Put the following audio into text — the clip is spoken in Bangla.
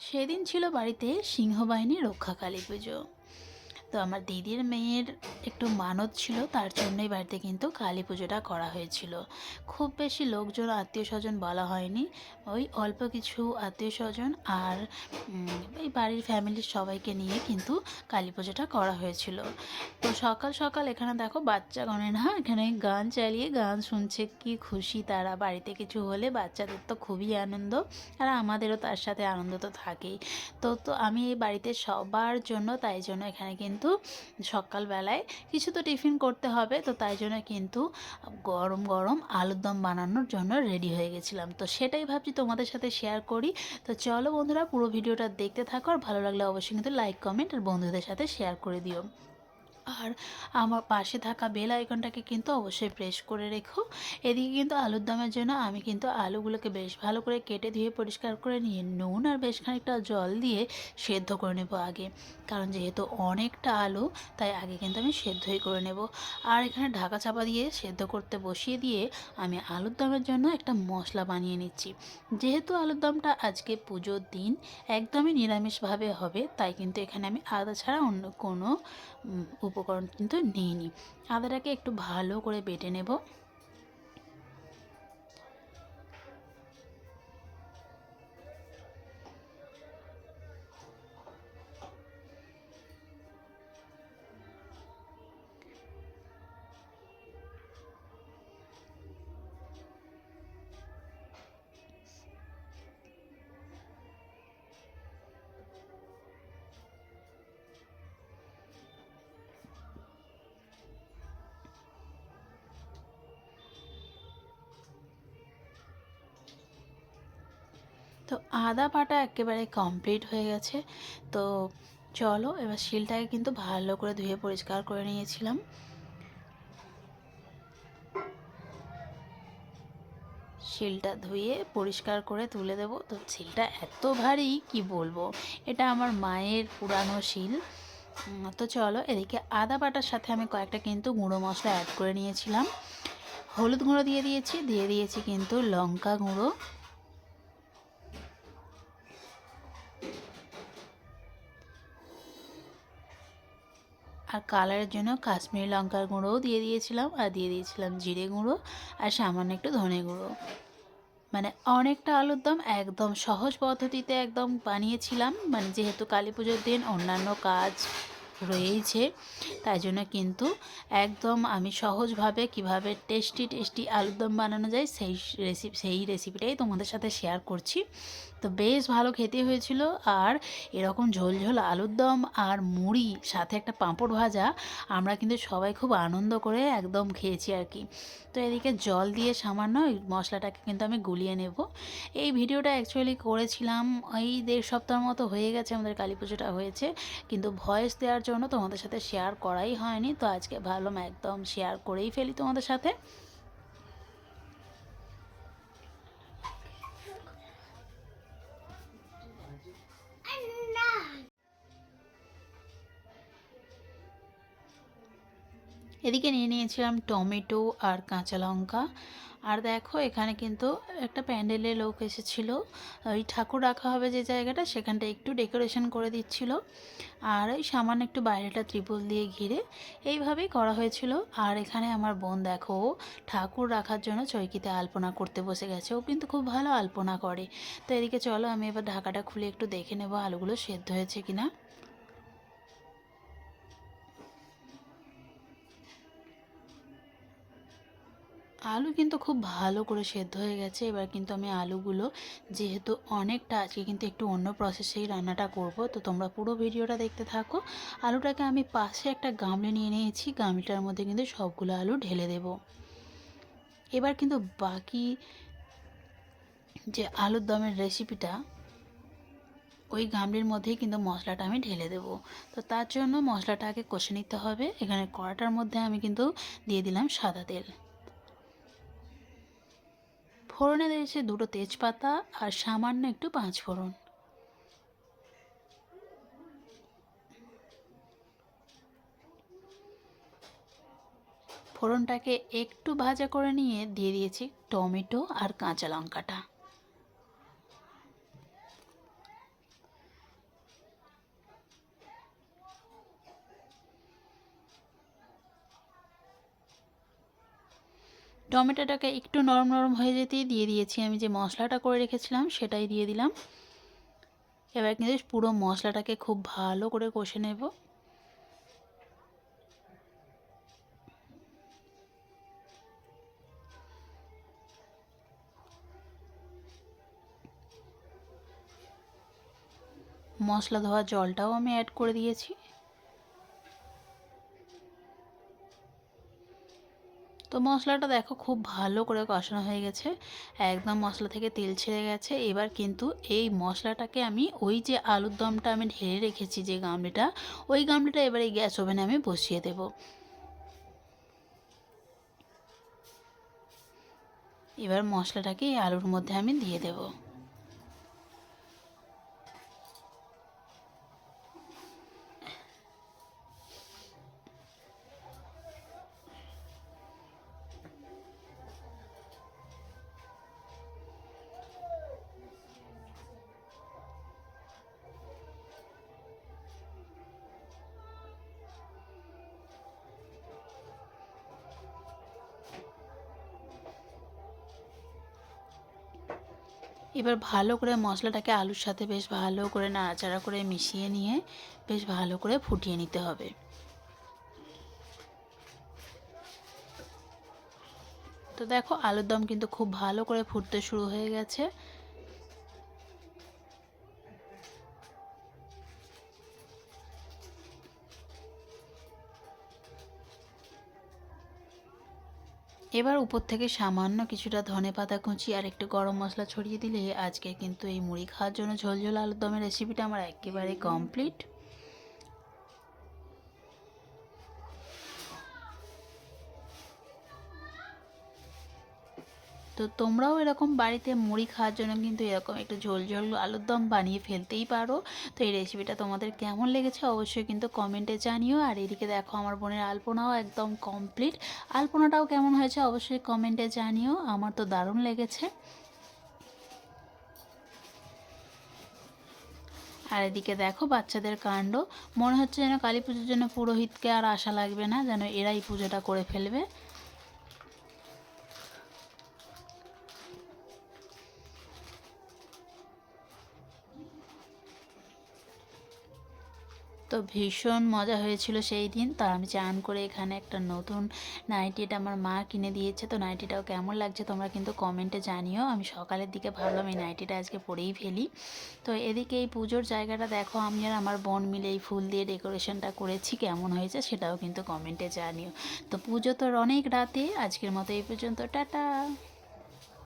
সেদিন ছিল বাড়িতে সিংহবাহিনী রক্ষাকালী পুজো। তো আমার দিদির মেয়ের একটু মানত ছিল, তার জন্যই বাড়িতে কিন্তু কালী পুজোটা করা হয়েছিল। খুব বেশি লোকজন আত্মীয় স্বজন বলা হয়নি। ওই অল্প কিছু আত্মীয় স্বজন আর এই বাড়ির ফ্যামিলির সবাইকে নিয়ে কিন্তু কালী পুজোটা করা হয়েছিল। তো সকাল সকাল এখানে দেখো বাচ্চা গণেরা এখানে গান চালিয়ে গান শুনছে, কি খুশি তারা। বাড়িতে কিছু হলে বাচ্চাদের তো খুবই আনন্দ, আর আমাদেরও তার সাথে আনন্দ তো থাকেই। তো তো আমি এই বাড়িতে সবার জন্য তাই জন্য এখানে কিন্তু সকালবেলায় কিছু তো টিফিন করতে হবে, তো তাই জন্য কিন্তু গরম গরম আলুর দম বানানোর জন্য রেডি হয়ে গেছিলাম। তো সেটাই ভাবছি তোমাদের সাথে শেয়ার করি। তো চলো বন্ধুরা পুরো ভিডিওটা দেখতে থাকো, আর ভালো লাগলে অবশ্যই কিন্তু লাইক কমেন্ট আর বন্ধুদের সাথে শেয়ার করে দিও। আর আমার পাশে থাকা বেল আইকনটাকে কিন্তু অবশ্যই প্রেস করে রেখো। এদিকে কিন্তু আলুর দমের জন্য আমি কিন্তু আলুগুলোকে বেশ ভালো করে কেটে ধুয়ে পরিষ্কার করে নিয়ে নুন আর বেশ খানিকটা জল দিয়ে সেদ্ধ করে নেব আগে। কারণ যেহেতু অনেকটা আলু, তাই আগে কিন্তু আমি সেদ্ধই করে নেব। আর এখানে ঢাকা চাপা দিয়ে সেদ্ধ করতে বসিয়ে দিয়ে আমি আলুর দমের জন্য একটা মশলা বানিয়ে নিচ্ছি। যেহেতু আলুর দমটা আজকে পুজোর দিন, একদমই নিরামিষভাবে হবে, তাই কিন্তু এখানে আমি আদা ছাড়া অন্য কোনো উপকরণ কিন্তু নিইনি। আদাটাকে একটু ভালো করে বেটে নেব। তো আদা বাটা একেবারে কমপ্লিট হয়ে গেছে। তো চলো, এবার শিলটাকে কিন্তু ভালো করে ধুয়ে পরিষ্কার করে নিয়েছিলাম। শিলটা ধুয়ে পরিষ্কার করে তুলে দেবো। তো শিলটা এত ভারী, কি বলব? এটা আমার মায়ের পুরানো শিল। তো চলো, এদিকে আদা বাটার সাথে আমি কয়েকটা কিন্তু গুঁড়ো মশলা অ্যাড করে নিয়েছিলাম। হলুদ গুঁড়ো দিয়ে দিয়েছি দিয়ে দিয়েছি কিন্তু লঙ্কা গুঁড়ো। আর কালারের জন্য কাশ্মীরি লঙ্কার গুঁড়োও দিয়ে দিয়েছিলাম আর দিয়ে দিয়েছিলাম জিরে গুঁড়ো আর সামান্য একটু ধনে গুঁড়ো। মানে অনেকটা আলুর দম একদম সহজ পদ্ধতিতে একদম বানিয়েছিলাম। মানে যেহেতু কালী পুজোর দিন অন্যান্য কাজ রয়েছে তাই জন্য কিন্তু একদম আমি সহজভাবে কীভাবে টেস্টি টেস্টি আলুর দম বানানো যায় সেই রেসিপি সেই রেসিপিটাই তোমাদের সাথে শেয়ার করছি। তো বেশ ভালো খেতে হয়েছিল আর এরকম ঝোল ঝোল আলুর দম আর মুড়ি, সাথে একটা পাঁপড় ভাজা, আমরা কিন্তু সবাই খুব আনন্দ করে একদম খেয়েছি আর কি। তো এদিকে জল দিয়ে সামান্য মশলাটাকে কিন্তু আমি গুলিয়ে নেব। এই ভিডিওটা অ্যাকচুয়ালি করেছিলাম, এই দেড় সপ্তাহ মতো হয়ে গেছে আমাদের কালী পুজোটা হয়েছে, কিন্তু ভয়েস দেওয়ার জন্য তোমাদের সাথে শেয়ার করাই হয়নি। তো আজকে ভাবলাম একদম শেয়ার করেই ফেলি তোমাদের সাথে। এদিকে নিয়ে নিয়েছিলাম টমেটো আর কাঁচা লঙ্কা। আর দেখো, এখানে কিন্তু একটা প্যান্ডেলে লোক এসেছিল। ওই ঠাকুর রাখা হবে যে জায়গাটা, সেখানটা একটু ডেকোরেশন করে দিচ্ছিল। আর ওই সামান্য একটু বাইরেটা ত্রিপল দিয়ে ঘিরে এইভাবেই করা হয়েছিল। আর এখানে আমার বোন দেখো, ঠাকুর রাখার জন্য চৈকিতে আলপনা করতে বসে গেছে। ও কিন্তু খুব ভালো আলপনা করে। তো এদিকে চলো, আমি এবার ঢাকাটা খুলে একটু দেখে নেব আলুগুলো সেদ্ধ হয়েছে কিনা। আলু কিন্তু খুব ভালো করে সেদ্ধ হয়ে গেছে। এবার কিন্তু আমি আলুগুলো যেহেতু অনেকটা, আজকে কিন্তু একটু অন্য প্রসেসেই রান্নাটা করব। তো তোমরা পুরো ভিডিওটা দেখতে থাকো। আলুটাকে আমি পাশে একটা গামলে নিয়ে নিয়েছি। গামলিটার মধ্যে কিন্তু সবগুলো আলু ঢেলে দেব। এবার কিন্তু বাকি যে আলুর দমের রেসিপিটা ওই গামলির মধ্যেই কিন্তু মশলাটা আমি ঢেলে দেব। তো তার জন্য মশলাটাকে কষে নিতে হবে। এখানে কড়াটার মধ্যে আমি কিন্তু দিয়ে দিলাম সাদা তেল। ফোড়নে দিয়েছে দুটো তেজপাতা আর সামান্য একটু পাঁচ ফোড়ন। ফোড়নটাকে একটু ভাজা করে নিয়ে দিয়ে দিয়েছি টমেটো আর কাঁচা লঙ্কাটা। টমেটোটাকে একটু নরম নরম হয়ে যেতেই দিয়ে দিয়েছি। আমি যে মশলাটা করে রেখেছিলাম, সেটাই দিয়ে দিলাম। এবার কিন্তু পুরো মশলাটাকে খুব ভালো করে কষে নেব। মশলা ধোয়া জলটাও আমি অ্যাড করে দিয়েছি। তো মশলাটা দেখো খুব ভালো করে কষানো হয়ে গেছে। একদম মশলা থেকে তেল ছেড়ে গেছে। এবার কিন্তু এই মশলাটাকে আমি ওই যে আলুর দমটা আমি ঢেলে রেখেছি যে গামলিটা, ওই গামলিটা এবার এই গ্যাস ওভেনে আমি বসিয়ে দেব। এবার মশলাটাকে এই আলুর মধ্যে আমি দিয়ে দেবো। এবার ভালো করে মশলাটাকে আলুর সাথে বেশ ভালো করে নাড়াচাড়া করে মিশিয়ে নিয়ে বেশ ভালো করে ফুটিয়ে নিতে হবে। তো দেখো, আলুর দম কিন্তু খুব ভালো করে ফুটতে শুরু হয়ে গেছে। এবার উপর থেকে সামান্য কিছুটা ধনে পাতা কুচি আর একটু গরম মশলা ছড়িয়ে দিলে আজকে কিন্তু এই মুড়ি খাওয়ার জন্য ঝোলঝোল ঝোল আলুর দমের রেসিপিটা আমার একেবারে কমপ্লিট তো তোমরাও এরকম বাড়িতে মুড়ি খাওয়ার জন্য কিন্তু এরকম একটু ঝোল ঝোল আলুর দম বানিয়ে ফেলতেই পারো। তো এই রেসিপিটা তোমাদের কেমন লেগেছে অবশ্যই কিন্তু কমেন্টে জানিও। আর এদিকে দেখো আমার বোনের আলপনাও একদম কমপ্লিট আলপনাটাও কেমন হয়েছে অবশ্যই কমেন্টে জানিও, আমার তো দারুণ লেগেছে। আর এদিকে দেখো বাচ্চাদের কাণ্ড, মনে হচ্ছে যেন কালী পুজোর জন্য পুরোহিতকে আর আশা লাগবে না, যেন এরাই পুজোটা করে ফেলবে। তো ভীষণ মজা হয়েছিল সেই দিন। তো আমি চান করে এখানে একটা নতুন নাইটিটা আমার মা কিনে দিয়েছে। তো নাইটিটাও কেমন লাগছে তোমরা কিন্তু কমেন্টে জানিও। আমি সকালের দিকে ভাবলাম এই নাইটিটা আজকে পরেই ফেলি। তো এদিকে এই পুজোর জায়গাটা দেখো, আমি আর আমার বোন মিলে এই ফুল দিয়ে ডেকোরেশনটা করেছি, কেমন হয়েছে সেটাও কিন্তু কমেন্টে জানিও। তো পুজো তো অনেক রাতে, আজকের মতো এই পর্যন্ত, টাটা!